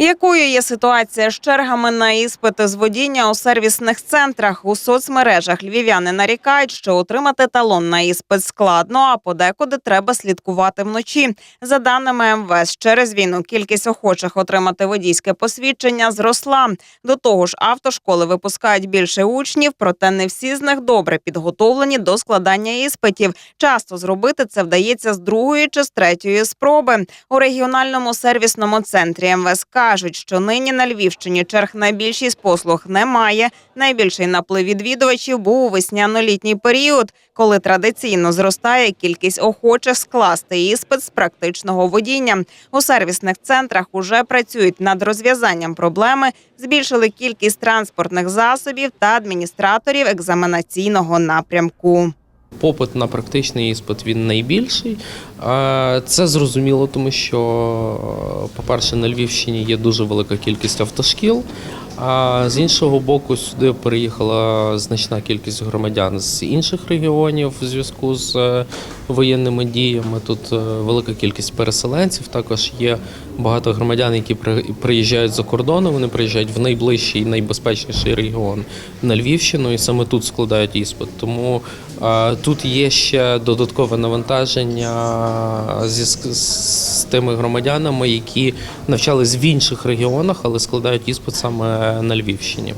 Якою є ситуація з чергами на іспити з водіння у сервісних центрах у соцмережах? Львів'яни нарікають, що отримати талон на іспит складно, а подекуди треба слідкувати вночі. За даними МВС, через війну кількість охочих отримати водійське посвідчення зросла. До того ж, автошколи випускають більше учнів, проте не всі з них добре підготовлені до складання іспитів. Часто зробити це вдається з другої чи з третьої спроби. У регіональному сервісному центрі МВС кажуть, що нині на Львівщині черг на більшість послуг немає. Найбільший наплив відвідувачів був у весняно-літній період, коли традиційно зростає кількість охочих скласти іспит з практичного водіння. У сервісних центрах уже працюють над розв'язанням проблеми, збільшили кількість транспортних засобів та адміністраторів екзаменаційного напрямку. Попит на практичний іспит він найбільший. Це зрозуміло, тому що, е, по-перше, на Львівщині є дуже велика кількість автошкіл. А з іншого боку, сюди переїхала значна кількість громадян з інших регіонів в зв'язку з е, воєнними діями. Тут е, велика кількість переселенців. Також є багато громадян, які при- приїжджають за кордону. Вони приїжджають в найближчий, найбезпечніший регіон на Львівщину, і саме тут складають іспит. Тому тут є ще додаткове навантаження зі з тими громадянами, які навчались в інших регіонах, але складають іспит саме на Львівщині.